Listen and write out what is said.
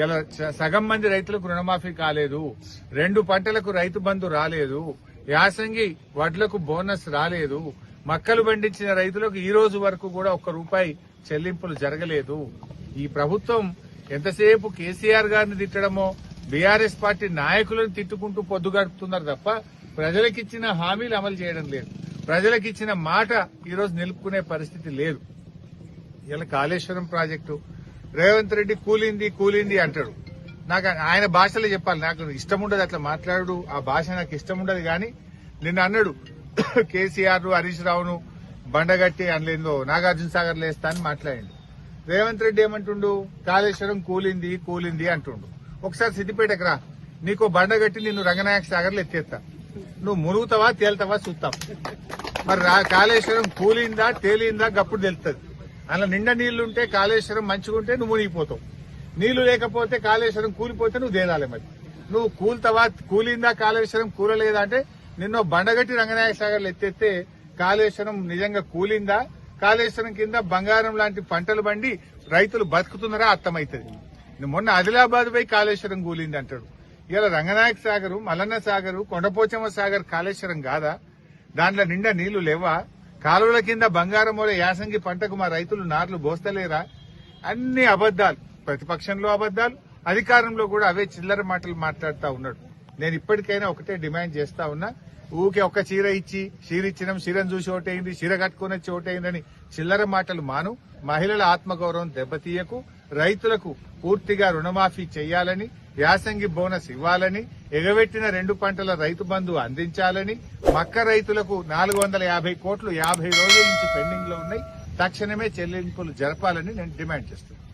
ఇలా సగం మంది రైతులకు రుణమాఫీ కాలేదు. రెండు పంటలకు రైతు బంధు రాలేదు. యాసంగి వడ్లకు బోనస్ రాలేదు. మక్కలు పండించిన రైతులకు ఈ రోజు వరకు కూడా ఒక్క రూపాయి చెల్లింపులు జరగలేదు. ఈ ప్రభుత్వం ఎంతసేపు కేసీఆర్ గారిని తిట్టడమో బీఆర్ఎస్ పార్టీ నాయకులను తిట్టుకుంటూ పొద్దుగడుపుతున్నారు తప్ప ప్రజలకిచ్చిన హామీలు అమలు చేయడం లేదు. ప్రజలకిచ్చిన మాట ఈరోజు నిలుపుకునే పరిస్థితి లేదు. ఇలా కాళేశ్వరం ప్రాజెక్టు రేవంత్ రెడ్డి కూలింది కూలింది అంటాడు. నాకు ఆయన భాషలో చెప్పాలి. నాకు ఇష్టం ఉండదు అట్లా మాట్లాడు. ఆ భాష నాకు ఇష్టం ఉండదు కానీ నిన్న అన్నాడు కేసీఆర్ హరీష్ రావును బండగట్టి అనలేందో నాగార్జున సాగర్ లేస్తా అని మాట్లాడిండు. రేవంత్ రెడ్డి ఏమంటుండు? కాళేశ్వరం కూలింది కూలింది అంటుండు. ఒకసారి సిద్దిపేటకు రా. నీకు బండగట్టి నిన్ను రంగనాయక సాగర్లో ఎత్తేస్తా. నువ్వు మునుగుతావా తేలుతావా చూస్తాం. మరి రా- కాళేశ్వరం కూలిందా తేలిందా గప్పుడు తెలుస్తుంది అలా నిండా నీళ్ళుంటే కాళేశ్వరం మంచిగా ఉంటే నువ్వు మునిగిపోతావు. నీళ్ళు లేకపోతే కాళేశ్వరం కూలిపోతే నువ్వు దేదాలి మరి. నువ్వు కూల్తావా? కూలిందా? కాళేశ్వరం కూలలేదా అంటే నిన్న బండగట్టి రంగనాయక సాగర్లు ఎత్తేస్తే కాళేశ్వరం నిజంగా కూలిందా? కాళేశ్వరం కింద బంగారం లాంటి పంటలు బండి రైతులు బతుకుతున్నారా అర్థమవుతుంది నువ్వు మొన్న ఆదిలాబాద్ పోయి కాళేశ్వరం కూలింది అంటాడు. ఇలా రంగనాయక సాగరు మల్లన్న సాగరు కొండపోచమ్మ సాగర్ కాళేశ్వరం కాదా? దాంట్లో నిండా నీళ్ళు లేవా? కాలువల కింద బంగారం యాసంగి పంటకు మా రైతులు నార్లు బోస్తలేరా? అన్ని అబద్దాలు ప్రతిపక్షంలో అబద్దాలు అధికారంలో కూడా అవే చిల్లర మాటలు మాట్లాడుతూ ఉన్నాడు. నేను ఇప్పటికైనా ఒకటే డిమాండ్ చేస్తా ఉన్నా. ఊకే ఒక్క చీర ఇచ్చి చీర ఇచ్చినాం చీరను చూసి ఓటైంది చీర కట్టుకుని వచ్చి ఓటైందని చిల్లర మాటలు మాను. మహిళల ఆత్మగౌరవం దెబ్బతీయకు రైతులకు పూర్తిగా రుణమాఫీ చేయాలని యాసంగి బోనస్ ఇవ్వాలని ఎగబెట్టిన రెండు పంటల రైతు బంధు అందించాలని మక్క రైతులకు నాలుగు వందల యాభై కోట్లు యాభై రోజుల నుంచి పెండింగ్లో ఉన్నాయి. తక్షణమే చెల్లింపులు జరపాలని నేను డిమాండ్ చేస్తున్నాను.